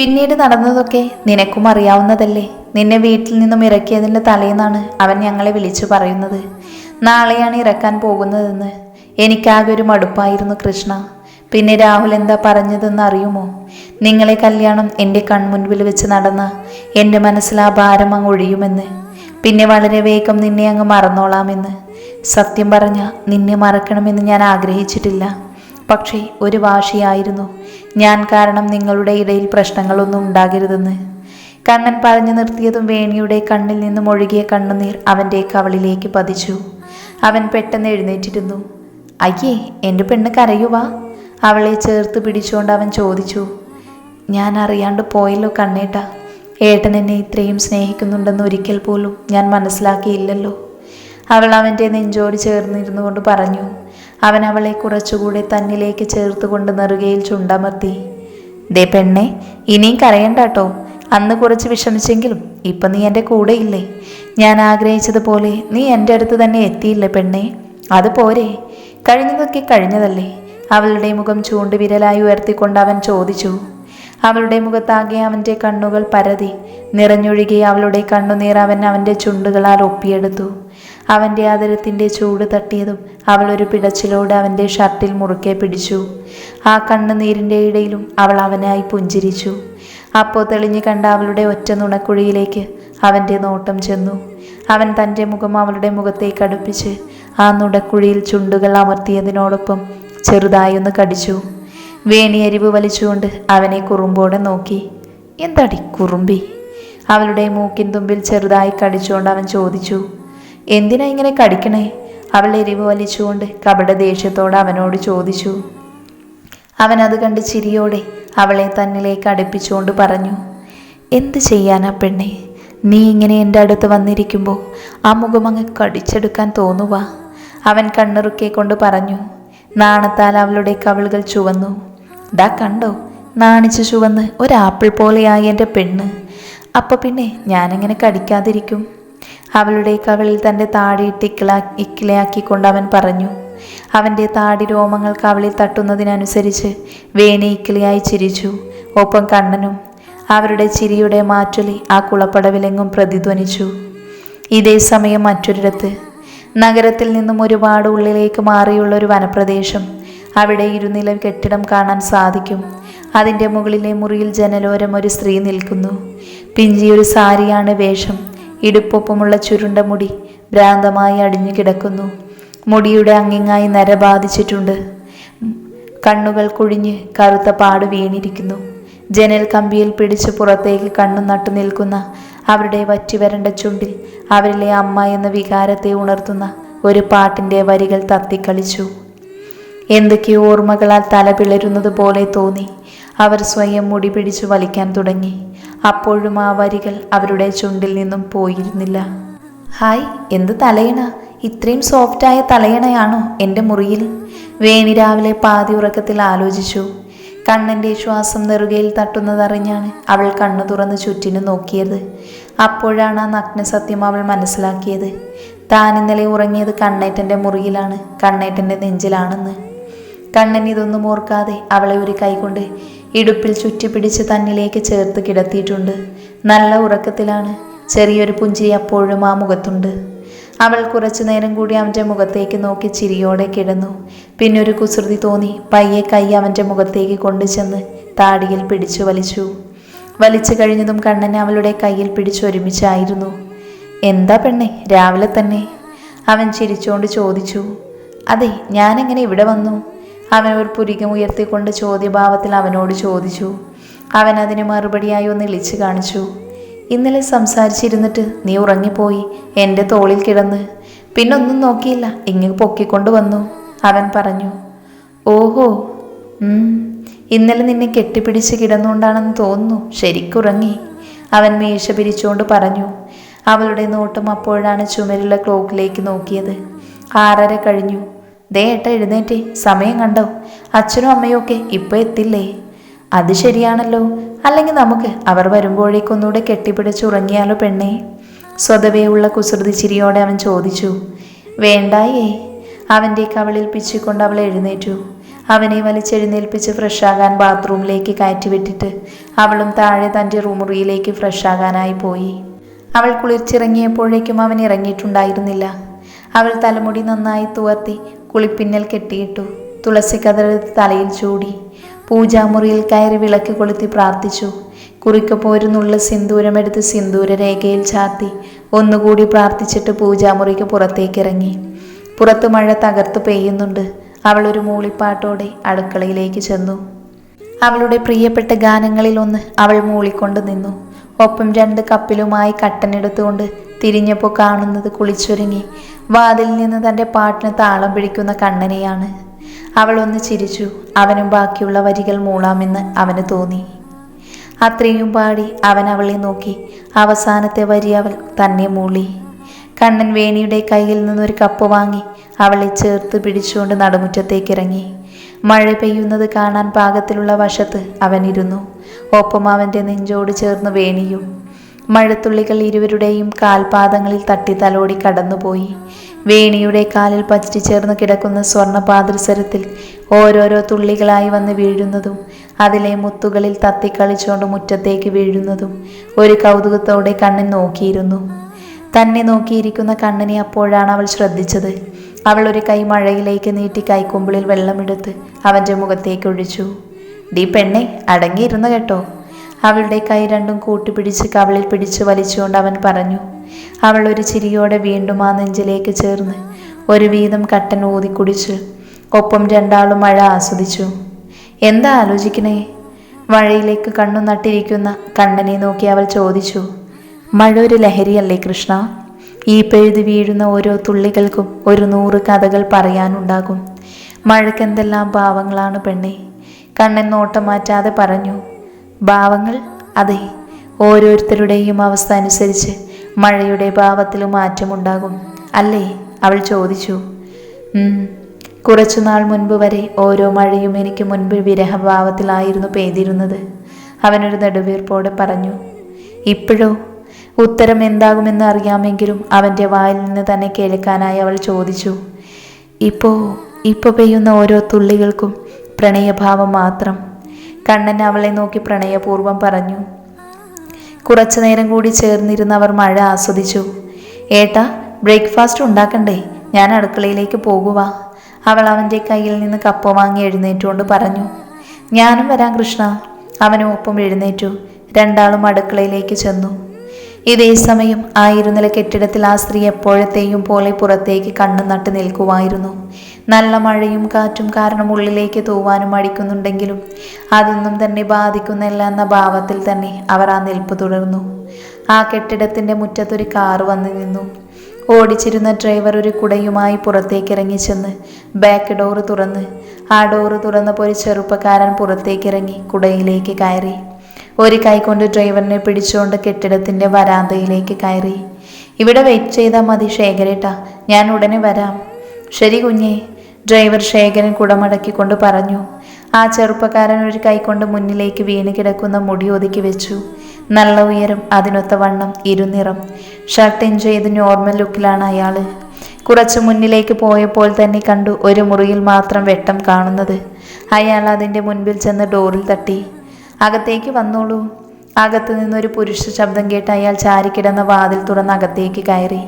പിന്നീട് നടന്നതൊക്കെ നിനക്കും അറിയാവുന്നതല്ലേ. നിന്നെ വീട്ടിൽ നിന്നും ഇറക്കിയതിന്റെ തലേന്നാണ് അവൻ ഞങ്ങളെ വിളിച്ചു പറയുന്നത്. നാളെയാണ് ഇറക്കാൻ പോകുന്നതെന്ന്. എനിക്കാകെ ഒരു മടുപ്പായിരുന്നു കൃഷ്ണ. പിന്നെ രാഹുൽ എന്താ പറഞ്ഞതെന്ന് അറിയുമോ? നിങ്ങളെ കല്യാണം എന്റെ കൺമുൻപിൽ വെച്ച് നടന്ന എന്റെ മനസ്സിൽ ആ ഭാരം അങ്ങ് ഒഴിയുമെന്ന്. പിന്നെ വളരെ വേഗം നിന്നെ അങ്ങ് മറന്നോളാമെന്ന്. സത്യം പറഞ്ഞ നിന്നെ മറക്കണമെന്ന് ഞാൻ ആഗ്രഹിച്ചിട്ടില്ല. പക്ഷേ ഒരു വാശിയായിരുന്നു. ഞാൻ കാരണം നിങ്ങളുടെ ഇടയിൽ പ്രശ്നങ്ങളൊന്നും ഉണ്ടാകരുതെന്ന്. കണ്ണൻ പറഞ്ഞു നിർത്തിയതും വേണിയുടെ കണ്ണിൽ നിന്നും ഒഴുകിയ കണ്ണുനീർ അവന്റെ കവളിലേക്ക് പതിച്ചു. അവൻ പെട്ടെന്ന് എഴുന്നേറ്റിരുന്നു. അയ്യേ എന്റെ പെണ്ണ് കരയുവാ അവളെ ചേർത്ത് പിടിച്ചുകൊണ്ട് അവൻ ചോദിച്ചു. ഞാൻ അറിയാണ്ട് പോയല്ലോ കണ്ണേട്ട. ഏട്ടൻ എന്നെ ഇത്രയും സ്നേഹിക്കുന്നുണ്ടെന്ന് ഒരിക്കൽ പോലും ഞാൻ മനസ്സിലാക്കിയില്ലല്ലോ. അവൾ അവന്റെ നെഞ്ചോട് ചേർന്നിരുന്നു കൊണ്ട് പറഞ്ഞു. അവൻ അവളെ കുറച്ചുകൂടെ തന്നിലേക്ക് ചേർത്ത് കൊണ്ട് നെറുകയിൽ ചുണ്ടമർത്തി. ദേ പെണ്ണെ ഇനിയും കരയണ്ടാട്ടോ. അന്ന് കുറച്ച് വിഷമിച്ചെങ്കിലും ഇപ്പം നീ എന്റെ കൂടെയില്ലേ. ഞാൻ ആഗ്രഹിച്ചതുപോലെ നീ എന്റെ അടുത്ത് തന്നെ എത്തിയില്ലേ പെണ്ണെ. അത് പോരെ. കഴിഞ്ഞതൊക്കെ കഴിഞ്ഞതല്ലേ. അവളുടെ മുഖം ചൂണ്ടുവിരലായി ഉയർത്തിക്കൊണ്ട് അവൻ ചോദിച്ചു. അവളുടെ മുഖത്താകെ അവന്റെ കണ്ണുകൾ പരതി. നിറഞ്ഞൊഴുകി അവളുടെ കണ്ണുനീർ അവൻ അവന്റെ ചുണ്ടുകളാൽ ഒപ്പിയെടുത്തു. അവന്റെ ആദരത്തിന്റെ ചൂട് തട്ടിയതും അവൾ ഒരു പിടച്ചിലോടെ അവന്റെ ഷർട്ടിൽ മുറുക്കെ പിടിച്ചു. ആ കണ്ണുനീരിന്റെ ഇടയിലും അവൾ അവനായി പുഞ്ചിരിച്ചു. അപ്പോൾ തെളിഞ്ഞു കണ്ട അവളുടെ ഒറ്റ നുണക്കുഴിയിലേക്ക് അവന്റെ നോട്ടം ചെന്നു. അവൻ തന്റെ മുഖം അവളുടെ മുഖത്തേക്ക് അടുപ്പിച്ച് ആ നുടക്കുഴിയിൽ ചുണ്ടുകൾ അമർത്തിയതിനോടൊപ്പം ചെറുതായൊന്ന് കടിച്ചു. വേണിയരിവ് വലിച്ചുകൊണ്ട് അവനെ കുറുമ്പോടെ നോക്കി. എന്താടി കുറുമ്പി? അവളുടെ മൂക്കിൻ തുമ്പിൽ ചെറുതായി കടിച്ചുകൊണ്ട് അവൻ ചോദിച്ചു. എന്തിനാ ഇങ്ങനെ കടിക്കണേ? അവൾ എരിവ് വലിച്ചുകൊണ്ട് കപട ദേഷ്യത്തോടെ അവനോട് ചോദിച്ചു. അവൻ അത് കണ്ട് ചിരിയോടെ അവളെ തന്നിലേക്ക് അടുപ്പിച്ചുകൊണ്ട് പറഞ്ഞു. എന്ത് ചെയ്യാനാ പെണ്ണെ? നീ ഇങ്ങനെ എന്റെ അടുത്ത് വന്നിരിക്കുമ്പോൾ ആ മുഖം അങ്ങ് കടിച്ചെടുക്കാൻ തോന്നുവാ? അവൻ കണ്ണിറുക്കെ കൊണ്ട് പറഞ്ഞു. നാണത്താൽ അവളുടെ കവിളുകൾ ചുവന്നു. ദാ കണ്ടോ നാണിച്ച് ചുവന്ന് ഒരാപ്പിൾ പോലെയായി എന്റെ പെണ്ണ്. അപ്പം പിന്നെ ഞാനെങ്ങനെ കടിക്കാതിരിക്കും? അവളുടെ കവളിൽ തന്റെ താടിയിട്ട് ഇക്കിളാ ഇക്കിളയാക്കിക്കൊണ്ട് അവൻ പറഞ്ഞു അവന്റെ താടി രോമങ്ങൾ കവളിൽ തട്ടുന്നതിനനുസരിച്ച് വേണി ഇക്കിളിയായി ചിരിച്ചു. ഒപ്പം കണ്ണനും അവരുടെ ചിരിയുടെ മാറ്റൊലി ആ കുളപ്പടവിലെങ്ങും പ്രതിധ്വനിച്ചു. ഇതേ സമയം മറ്റൊരിടത്ത് നഗരത്തിൽ നിന്നും ഒരുപാട് ഉള്ളിലേക്ക് മാറിയുള്ള ഒരു വനപ്രദേശം അവിടെ ഇരുനില കെട്ടിടം കാണാൻ സാധിക്കും. അതിന്റെ മുകളിലെ മുറിയിൽ ജനലോരം ഒരു സ്ത്രീ നിൽക്കുന്നു. പിഞ്ചിയൊരു സാരിയാണ് വേഷം. ഇടുപ്പൊപ്പമുള്ള ചുരുണ്ട മുടി ഭ്രാന്തമായി അടിഞ്ഞു കിടക്കുന്നു. മുടിയുടെ അങ്ങിങ്ങായി നര ബാധിച്ചിട്ടുണ്ട്. കണ്ണുകൾ കുഴിഞ്ഞ് കറുത്ത പാട് വീണിരിക്കുന്നു. ജനൽ കമ്പിയിൽ പിടിച്ച് പുറത്തേക്ക് കണ്ണു നട്ടു നിൽക്കുന്ന അവരുടെ വറ്റിവരണ്ട ചുണ്ടിൽ അവരിലെ അമ്മ എന്ന വികാരത്തെ ഉണർത്തുന്ന ഒരു പാട്ടിന്റെ വരികൾ തത്തിക്കളിച്ചു. എന്തൊക്കെയോ ഓർമ്മകളാൽ തല പിളരുന്നത് പോലെ തോന്നി. അവർ സ്വയം മുടി പിടിച്ചു വലിക്കാൻ തുടങ്ങി. അപ്പോഴും ആ വരികൾ അവരുടെ ചുണ്ടിൽ നിന്നും പോയിരുന്നില്ല. ഹായ് എന്ത് തലയണ? ഇത്രയും സോഫ്റ്റായ തലയണയാണോ എന്റെ മുറിയിൽ? വേണി രാവിലെ പാതി ഉറക്കത്തിൽ ആലോചിച്ചു. കണ്ണന്റെ ശ്വാസം നെറുകയിൽ തട്ടുന്നതറിഞ്ഞാണ് അവൾ കണ്ണു തുറന്ന് ചുറ്റിനു നോക്കിയത്. അപ്പോഴാണ് ആ നഗ്നസത്യം അവൾ മനസ്സിലാക്കിയത്. താൻ ഇന്നലെ ഉറങ്ങിയത് കണ്ണേറ്റന്റെ മുറിയിലാണ് കണ്ണേറ്റന്റെ നെഞ്ചിലാണെന്ന്. കണ്ണൻ ഇതൊന്നും ഓർക്കാതെ അവളെ ഒരു കൈകൊണ്ട് ഇടുപ്പിൽ ചുറ്റിപ്പിടിച്ച് തന്നിലേക്ക് ചേർത്ത് കിടത്തിയിട്ടുണ്ട്. നല്ല ഉറക്കത്തിലാണ് ചെറിയൊരു പുഞ്ചിരി അപ്പോഴും ആ മുഖത്തുണ്ട്. അവൾ കുറച്ചു നേരം കൂടി അവന്റെ മുഖത്തേക്ക് നോക്കി ചിരിയോടെ കിടന്നു. പിന്നെ ഒരു കുസൃതി തോന്നി പയ്യെ കൈ അവന്റെ മുഖത്തേക്ക് കൊണ്ടുചെന്ന് താടിയിൽ പിടിച്ചു വലിച്ചു. വലിച്ചു കഴിഞ്ഞതും കണ്ണൻ അവളുടെ കയ്യിൽ പിടിച്ചൊരുമിച്ചായിരുന്നു എന്താ പെണ്ണെ രാവിലെ തന്നെ? അവൻ ചിരിച്ചുകൊണ്ട് ചോദിച്ചു. അതെ ഞാനെങ്ങനെ ഇവിടെ വന്നു? അവൻ ഒരു പുരികം ഉയർത്തിക്കൊണ്ട് ചോദ്യഭാവത്തിൽ അവനോട് ചോദിച്ചു. അവൻ അതിന് മറുപടിയായി ഒന്ന് ഇളിച്ചു കാണിച്ചു. ഇന്നലെ സംസാരിച്ചിരുന്നിട്ട് നീ ഉറങ്ങിപ്പോയി എന്റെ തോളിൽ കിടന്ന്. പിന്നൊന്നും നോക്കിയില്ല ഇങ്ങ് പൊക്കിക്കൊണ്ട് വന്നു. അവൻ പറഞ്ഞു ഓഹോ ഇന്നലെ നിന്നെ കെട്ടിപ്പിടിച്ച് കിടന്നുകൊണ്ടാണെന്ന് തോന്നുന്നു ശരിക്കുറങ്ങി. അവൻ മീശ പിരിച്ചുകൊണ്ട് പറഞ്ഞു അവളുടെ നോട്ടം അപ്പോഴാണ് ചുമരുള്ള ക്ലോക്കിലേക്ക് നോക്കിയത്. ആറര കഴിഞ്ഞു. ദേ ഏട്ട എഴുന്നേറ്റേ സമയം കണ്ടോ? അച്ഛനും അമ്മയും ഒക്കെ ഇപ്പോൾ എത്തില്ലേ? അത് ശരിയാണല്ലോ. അല്ലെങ്കിൽ നമുക്ക് അവർ വരുമ്പോഴേക്കൊന്നുകൂടെ കെട്ടിപ്പിടിച്ച് ഉറങ്ങിയാലോ പെണ്ണേ? സ്വതവേ ഉള്ള കുസൃതി ചിരിയോടെ അവൻ ചോദിച്ചു. വേണ്ടായേ. അവന്റെ കവളിൽ പിച്ചിക്കൊണ്ട് അവൾ എഴുന്നേറ്റു. അവനെ വലിച്ചെഴുന്നേൽപ്പിച്ച് ഫ്രഷാകാൻ ബാത്റൂമിലേക്ക് കയറ്റിവിട്ടിട്ട് അവളും താഴെ തന്റെ റൂമുറിയിലേക്ക് ഫ്രഷാകാനായി പോയി. അവൾ കുളിർച്ചിറങ്ങിയപ്പോഴേക്കും അവൻ ഇറങ്ങിയിട്ടുണ്ടായിരുന്നില്ല. അവൾ തലമുടി നന്നായി തുവർത്തി കുളിപ്പിന്നൽ കെട്ടിയിട്ടു തുളസി കതറെടുത്ത് തലയിൽ ചൂടി പൂജാമുറിയിൽ കയറി വിളക്ക് കൊളുത്തി പ്രാർത്ഥിച്ചു. കുറിക്കപ്പോരുന്നുള്ള സിന്ദൂരമെടുത്ത് സിന്ദൂര രേഖയിൽ ചാത്തി ഒന്നുകൂടി പ്രാർത്ഥിച്ചിട്ട് പൂജാമുറിക്ക് പുറത്തേക്കിറങ്ങി. പുറത്തു മഴ തകർത്ത് പെയ്യുന്നുണ്ട്. അവൾ ഒരു മൂളിപ്പാട്ടോടെ അടുക്കളയിലേക്ക് ചെന്നു. അവളുടെ പ്രിയപ്പെട്ട ഗാനങ്ങളിൽ ഒന്ന് അവൾ മൂളിക്കൊണ്ട് നിന്നു. ഒപ്പം രണ്ട് കപ്പിലുമായി കട്ടനെടുത്തുകൊണ്ട് തിരിഞ്ഞപ്പോൾ കാണുന്നത് കുളിച്ചൊരുങ്ങി. വാതിൽ നിന്ന് തന്റെ പാട്ടിന് താളം പിടിക്കുന്ന കണ്ണനെയാണ്. അവൾ ഒന്ന് ചിരിച്ചു. അവനും ബാക്കിയുള്ള വരികൾ മൂളാമെന്ന് അവന് തോന്നി. അത്രയും പാടി അവൻ അവളെ നോക്കി. അവസാനത്തെ വരി അവൾ തന്നെ മൂളി. കണ്ണൻ വേണിയുടെ കയ്യിൽ നിന്നൊരു കപ്പ് വാങ്ങി അവളെ ചേർത്ത് പിടിച്ചുകൊണ്ട് നടുമുറ്റത്തേക്കിറങ്ങി. മഴ പെയ്യുന്നത് കാണാൻ പാകത്തിലുള്ള വശത്ത് അവനിരുന്നു. ഒപ്പം നെഞ്ചോട് ചേർന്ന് വേണിയു. മഴത്തുള്ളികൾ ഇരുവരുടെയും കാൽപാദങ്ങളിൽ തട്ടി തലോടി കടന്നുപോയി. വേണിയുടെ കാലിൽ പച്ചി ചേർന്ന് കിടക്കുന്ന സ്വർണപാദൃസരത്തിൽ ഓരോരോ തുള്ളികളായി വന്ന് വീഴുന്നതും അതിലെ മുത്തുകളിൽ തത്തിക്കളിച്ചുകൊണ്ട് മുറ്റത്തേക്ക് വീഴുന്നതും ഒരു കൗതുകത്തോടെ കണ്ണൻ നോക്കിയിരുന്നു. തന്നെ നോക്കിയിരിക്കുന്ന കണ്ണനെ അപ്പോഴാണ് അവൾ ശ്രദ്ധിച്ചത്. അവൾ ഒരു കൈ മഴയിലേക്ക് നീട്ടി കൈക്കൊമ്പിളിൽ വെള്ളമെടുത്ത് അവന്റെ മുഖത്തേക്ക് ഒഴിച്ചു. ഡീ പെണ്ണെ അടങ്ങിയിരുന്നു കേട്ടോ അവളുടെ കൈ രണ്ടും കൂട്ടിപ്പിടിച്ച് കവളിൽ പിടിച്ച് വലിച്ചുകൊണ്ട് അവൻ പറഞ്ഞു അവൾ ഒരു ചിരിയോടെ വീണ്ടും ആ നെഞ്ചിലേക്ക് ചേർന്ന് ഒരു വീതം കട്ടൻ ഊതി കുടിച്ച് ഒപ്പം രണ്ടാളും മഴ ആസ്വദിച്ചു. എന്താ ആലോചിക്കണേ മഴയിലേക്ക് കണ്ണു നട്ടിരിക്കുന്ന കണ്ണനെ നോക്കി അവൾ ചോദിച്ചു മഴ ഒരു ലഹരിയല്ലേ കൃഷ്ണ? ഈ പെഴുതി വീഴുന്ന ഓരോ തുള്ളികൾക്കും ഒരു നൂറ് കഥകൾ പറയാനുണ്ടാകും. മഴക്കെന്തെല്ലാം ഭാവങ്ങളാണ് പെണ്ണെ. കണ്ണൻ നോട്ടം മാറ്റാതെ പറഞ്ഞു ഭാവങ്ങൾ അതെ ഓരോരുത്തരുടെയും അവസ്ഥ അനുസരിച്ച് മഴയുടെ ഭാവത്തിലും മാറ്റമുണ്ടാകും. അല്ലേ? അവൾ ചോദിച്ചു. കുറച്ചുനാൾ മുൻപ് വരെ ഓരോ മഴയും എനിക്ക് മുൻപ് വിരഹഭാവത്തിലായിരുന്നു പെയ്തിരുന്നത് അവനൊരു നെടുവീർപ്പോടെ പറഞ്ഞു. ഇപ്പോഴോ? ഉത്തരം എന്താകുമെന്ന് അറിയാമെങ്കിലും അവന്റെ വായിൽ നിന്ന് തന്നെ കേൾക്കാനായി അവൾ ചോദിച്ചു. ഇപ്പോ ഇപ്പോൾ പെയ്യുന്ന ഓരോ തുള്ളികൾക്കും പ്രണയഭാവം മാത്രം. കണ്ണൻ അവളെ നോക്കി പ്രണയപൂർവം പറഞ്ഞു. കുറച്ചു നേരം കൂടി ചേർന്നിരുന്ന് അവർ മഴ ആസ്വദിച്ചു. ഏട്ടാ ബ്രേക്ക്ഫാസ്റ്റ് ഉണ്ടാക്കണ്ടേ? ഞാൻ അടുക്കളയിലേക്ക് പോകുക അവൾ അവന്റെ കയ്യിൽ നിന്ന് കപ്പ വാങ്ങി എഴുന്നേറ്റുകൊണ്ട് പറഞ്ഞു. ഞാനും വരാം കൃഷ്ണ. അവനും ഒപ്പം എഴുന്നേറ്റു. രണ്ടാളും അടുക്കളയിലേക്ക് ചെന്നു. ഇതേ സമയം ആയിരുന്നില്ല കെട്ടിടത്തിൽ ആ സ്ത്രീ എപ്പോഴത്തെയും പോലെ പുറത്തേക്ക് കണ്ണു നട്ട് നിൽക്കുമായിരുന്നു. നല്ല മഴയും കാറ്റും കാരണം ഉള്ളിലേക്ക് തൂവാനും അടിക്കുന്നുണ്ടെങ്കിലും അതൊന്നും തന്നെ ബാധിക്കുന്നില്ല എന്ന ഭാവത്തിൽ തന്നെ അവർ ആ നിൽപ്പ് തുടർന്നു. ആ കെട്ടിടത്തിന്റെ മുറ്റത്തൊരു കാറ് വന്നു നിന്നു. ഓടിച്ചിരുന്ന ഡ്രൈവർ ഒരു കുടയുമായി പുറത്തേക്ക് ഇറങ്ങിച്ചെന്ന് ബാക്ക് ഡോറ് തുറന്ന് ആ ഡോറ് തുറന്നപ്പോൾ ഒരു ചെറുപ്പക്കാരൻ പുറത്തേക്കിറങ്ങി കുടയിലേക്ക് കയറി. ഒരു കൈകൊണ്ട് ഡ്രൈവറിനെ പിടിച്ചുകൊണ്ട് കെട്ടിടത്തിന്റെ വരാന്തയിലേക്ക് കയറി. ഇവിടെ വെയിറ്റ് ചെയ്താൽ മതി ശേഖരേട്ടാ. ഞാൻ ഉടനെ വരാം. ശരി കുഞ്ഞേ. ഡ്രൈവർ ശേഖരൻ കുടമടക്കിക്കൊണ്ട് പറഞ്ഞു. ആ ചെറുപ്പക്കാരൻ ഒരു കൈകൊണ്ട് മുന്നിലേക്ക് വീണ് കിടക്കുന്ന മുടി ഒതുക്കി വെച്ചു. നല്ല ഉയരം അതിനൊത്ത വണ്ണം ഇരുനിറം. ഷർട്ടും ചെയ്ത് നോർമൽ ലുക്കിലാണ് അയാൾ. കുറച്ച് മുന്നിലേക്ക് പോയപ്പോൾ തന്നെ കണ്ടു ഒരു മുറിയിൽ മാത്രം വെട്ടം കാണുന്നത്. അയാൾ അതിന്റെ മുൻപിൽ ചെന്ന് ഡോറിൽ തട്ടി. അകത്തേക്ക് വന്നോളൂ. അകത്തു നിന്നൊരു പുരുഷ ശബ്ദം കേട്ട് അയാൾ ചാരിക്കിടന്ന വാതിൽ തുറന്ന് അകത്തേക്ക് കയറി.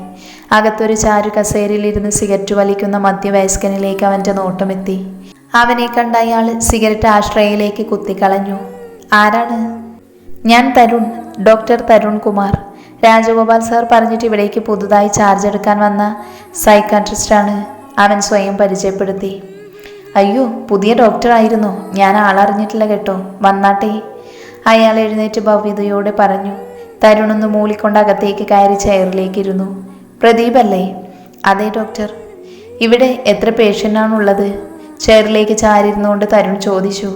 അകത്തൊരു ചാരു കസേരയിലിരുന്ന് സിഗരറ്റ് വലിക്കുന്ന മധ്യവയസ്കനിലേക്ക് അവന്റെ നോട്ടമെത്തി. അവനെ കണ്ട അയാൾ സിഗരറ്റ് ആശ്രയയിലേക്ക് കുത്തിക്കളഞ്ഞു. ആരാണ്? ഞാൻ തരുൺ ഡോക്ടർ തരുൺ കുമാർ. രാജഗോപാൽ സാർ പറഞ്ഞിട്ട് ഇവിടേക്ക് പുതുതായി ചാർജ് എടുക്കാൻ വന്ന സൈക്കാട്രിസ്റ്റാണ്. അവൻ സ്വയം പരിചയപ്പെടുത്തി. അയ്യോ പുതിയ ഡോക്ടർ ആയിരുന്നു. ഞാൻ ആളറിഞ്ഞിട്ടില്ല കേട്ടോ. വന്നാട്ടെ. അയാൾ എഴുന്നേറ്റ് ഭവ്യതയോടെ പറഞ്ഞു. തരുണൊന്ന് മൂളിക്കൊണ്ട് അകത്തേക്ക് കയറി ചെയറിലേക്ക് ഇരുന്നു പ്രദീപ് അല്ലേ അതെ ഡോക്ടർ ഇവിടെ എത്ര പേഷ്യന്റാണുള്ളത്? ചെയറിലേക്ക് ചാരിയിരുന്നുകൊണ്ട് തരുൺ ചോദിച്ചു.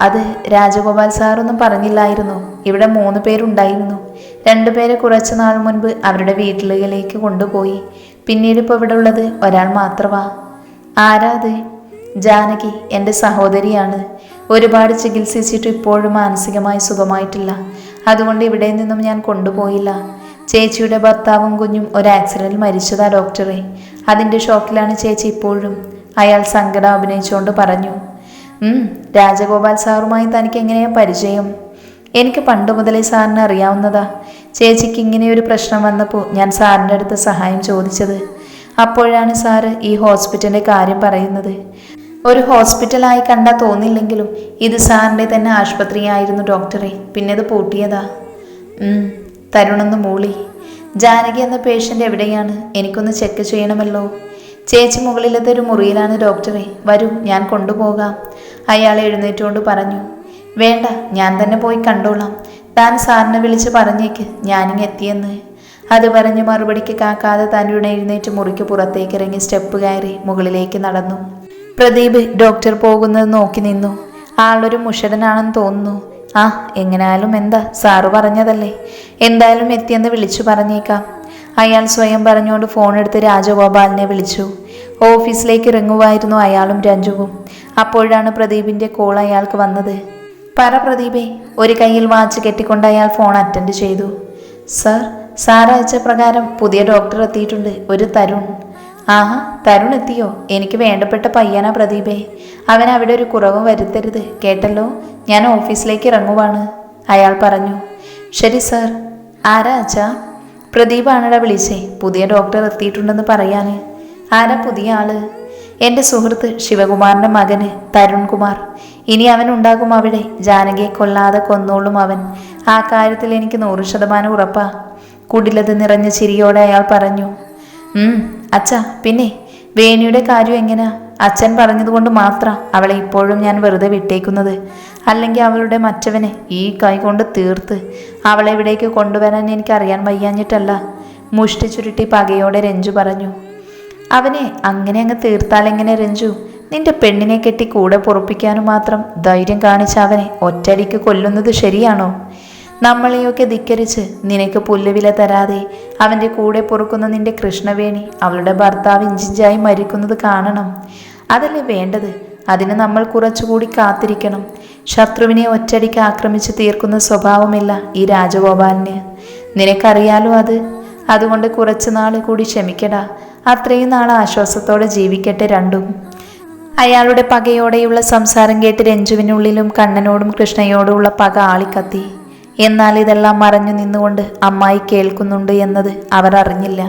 അത് രാജഗോപാൽ സാറൊന്നും പറഞ്ഞില്ലായിരുന്നു. ഇവിടെ മൂന്ന് പേരുണ്ടായിരുന്നു. രണ്ടുപേരെ കുറച്ച് നാൾ മുൻപ് അവരുടെ വീട്ടിലേക്ക് കൊണ്ടുപോയി. പിന്നീട് ഇപ്പോൾ ഇവിടെ ഉള്ളത് ഒരാൾ മാത്രമാ ആരാ അത്? ജാനകി എന്റെ സഹോദരിയാണ്. ഒരുപാട് ചികിത്സിച്ചിട്ട് ഇപ്പോഴും മാനസികമായി സുഖമായിട്ടില്ല. അതുകൊണ്ട് ഇവിടെ നിന്നും ഞാൻ കൊണ്ടുപോയില്ല. ചേച്ചിയുടെ ഭർത്താവും കുഞ്ഞും ഒരു ആക്സിഡന്റിൽ മരിച്ചതാ ഡോക്ടറെ അതിന്റെ ഷോക്കിലാണ് ചേച്ചി ഇപ്പോഴും. അയാൾ സങ്കടം അഭിനയിച്ചുകൊണ്ട് പറഞ്ഞു രാജഗോപാൽ സാറുമായി തനിക്ക് എങ്ങനെയാണ് പരിചയം? എനിക്ക് പണ്ട് മുതലേ സാറിനെ അറിയാവുന്നതാ. ചേച്ചിക്ക് ഇങ്ങനെ ഒരു പ്രശ്നം വന്നപ്പോൾ ഞാൻ സാറിന്റെ അടുത്ത് സഹായം ചോദിച്ചത്. അപ്പോഴാണ് സാറ് ഈ ഹോസ്പിറ്റലിന്റെ കാര്യം പറയുന്നത്. ഒരു ഹോസ്പിറ്റലായി കണ്ടാൽ തോന്നില്ലെങ്കിലും ഇത് സാറിന്റെ തന്നെ ആശുപത്രിയായിരുന്നു ഡോക്ടറെ. പിന്നെ അത് പൂട്ടിയതാ. തരുണെന്ന് മൂളി. ജാനകി എന്ന പേഷ്യന്റ് എവിടെയാണ്? എനിക്കൊന്ന് ചെക്ക് ചെയ്യണമല്ലോ. ചേച്ചി മുകളിലത്തെ ഒരു മുറിയിലാണ് ഡോക്ടറെ. വരൂ ഞാൻ കൊണ്ടുപോകാം. അയാൾ എഴുന്നേറ്റുകൊണ്ട് പറഞ്ഞു. വേണ്ട ഞാൻ തന്നെ പോയി കണ്ടോളാം. താൻ സാറിനെ വിളിച്ച് പറഞ്ഞേക്ക് ഞാനിങ് എത്തിയെന്ന്. അത് പറഞ്ഞ് മറുപടിക്ക് കാക്കാതെ താൻ എഴുന്നേറ്റ് മുറിക്ക് പുറത്തേക്ക് ഇറങ്ങി സ്റ്റെപ്പ് കയറി മുകളിലേക്ക് നടന്നു. പ്രദീപ് ഡോക്ടർ പോകുന്നത് നോക്കി നിന്നു. ആളൊരു മുഷടനാണെന്ന് തോന്നുന്നു. ആ എങ്ങനാലും എന്താ? സാറ് പറഞ്ഞതല്ലേ. എന്തായാലും എത്തിയെന്ന് വിളിച്ചു പറഞ്ഞേക്കാം. അയാൾ സ്വയം പറഞ്ഞുകൊണ്ട് ഫോൺ എടുത്ത് രാജഗോപാലിനെ വിളിച്ചു. ഓഫീസിലേക്ക് ഇറങ്ങുമായിരുന്നു അയാളും രഞ്ജുവും. അപ്പോഴാണ് പ്രദീപിന്റെ കോൾ അയാൾക്ക് വന്നത്. പറ പ്രദീപേ. ഒരു കയ്യിൽ വാച്ച് കെട്ടിക്കൊണ്ട് അയാൾ ഫോൺ അറ്റൻഡ് ചെയ്തു. സർ സാർ അയച്ച പ്രകാരം പുതിയ ഡോക്ടർ എത്തിയിട്ടുണ്ട്. ഒരു തരുൺ. ആഹാ തരുൺ എത്തിയോ എനിക്ക് വേണ്ടപ്പെട്ട പയ്യനാ പ്രദീപേ. അവൻ അവിടെ ഒരു കുറവും വരുത്തരുത്. കേട്ടല്ലോ? ഞാൻ ഓഫീസിലേക്ക് ഇറങ്ങുവാണ്. അയാൾ പറഞ്ഞു. ശരി സർ. ആരാ അച്ഛാ? പ്രദീപാണടാ വിളിച്ചേ. പുതിയ ഡോക്ടർ എത്തിയിട്ടുണ്ടെന്ന് പറയാന്. ആരാ പുതിയ ആൾ? എന്റെ സുഹൃത്ത് ശിവകുമാറിന്റെ മകന് തരുൺ കുമാർ ഇനി അവൻ ഉണ്ടാകും അവിടെ. ജാനകിയെ കൊല്ലാതെ കൊന്നോളും അവൻ. ആ കാര്യത്തിൽ എനിക്ക് നൂറ് ശതമാനം ഉറപ്പാ. കുടിലത് നിറഞ്ഞ ചിരിയോടെ അയാൾ പറഞ്ഞു. അച്ഛ പിന്നെ വേണിയുടെ കാര്യം എങ്ങനെയാ അച്ഛൻ പറഞ്ഞതുകൊണ്ട് മാത്രം അവളെ ഇപ്പോഴും ഞാൻ വെറുതെ വിട്ടേക്കുന്നത്. അല്ലെങ്കിൽ അവളുടെ മറ്റവനെ ഈ കൈ കൊണ്ട് തീർത്ത് അവളെ ഇവിടേക്ക് കൊണ്ടുവരാൻ എനിക്ക് അറിയാൻ വയ്യാഞ്ഞിട്ടല്ല. മുഷ്ടി ചുരുട്ടി പകയോടെ രഞ്ജു പറഞ്ഞു. അവനെ അങ്ങനെ അങ്ങ് തീർത്താലെങ്ങനെ രഞ്ജു? നിന്റെ പെണ്ണിനെ കെട്ടി കൂടെ പൊറപ്പിക്കാനും മാത്രം ധൈര്യം കാണിച്ച അവനെ ഒറ്റടിക്ക് കൊല്ലുന്നത് ശരിയാണോ? നമ്മളെയൊക്കെ ധിക്കരിച്ച് നിനക്ക് പുല്ലുവില തരാതെ അവന്റെ കൂടെ പൊറുക്കുന്ന നിന്റെ കൃഷ്ണവേണി അവളുടെ ഭർത്താവ് ഇഞ്ചിഞ്ചായി മരിക്കുന്നത് കാണണം. അതല്ലേ വേണ്ടത്? അതിന് നമ്മൾ കുറച്ചുകൂടി കാത്തിരിക്കണം. ശത്രുവിനെ ഒറ്റടിക്ക് ആക്രമിച്ച് തീർക്കുന്ന സ്വഭാവമില്ല ഈ രാജഗോപാലിന്. നിനക്കറിയാലോ അത്? അതുകൊണ്ട് കുറച്ചു നാൾ കൂടി ക്ഷമിക്കടാ. അത്രയും നാൾ ആശ്വാസത്തോടെ ജീവിക്കട്ടെ രണ്ടും. അയാളുടെ പകയോടെയുള്ള സംസാരം കേട്ട് രഞ്ജുവിനുള്ളിലും കണ്ണനോടും കൃഷ്ണയോടുമുള്ള പക ആളിക്കത്തി. എന്നാൽ ഇതെല്ലാം മറഞ്ഞു നിന്നുകൊണ്ട് അമ്മായി കേൾക്കുന്നുണ്ട് എന്നത് അവർ അറിഞ്ഞില്ല.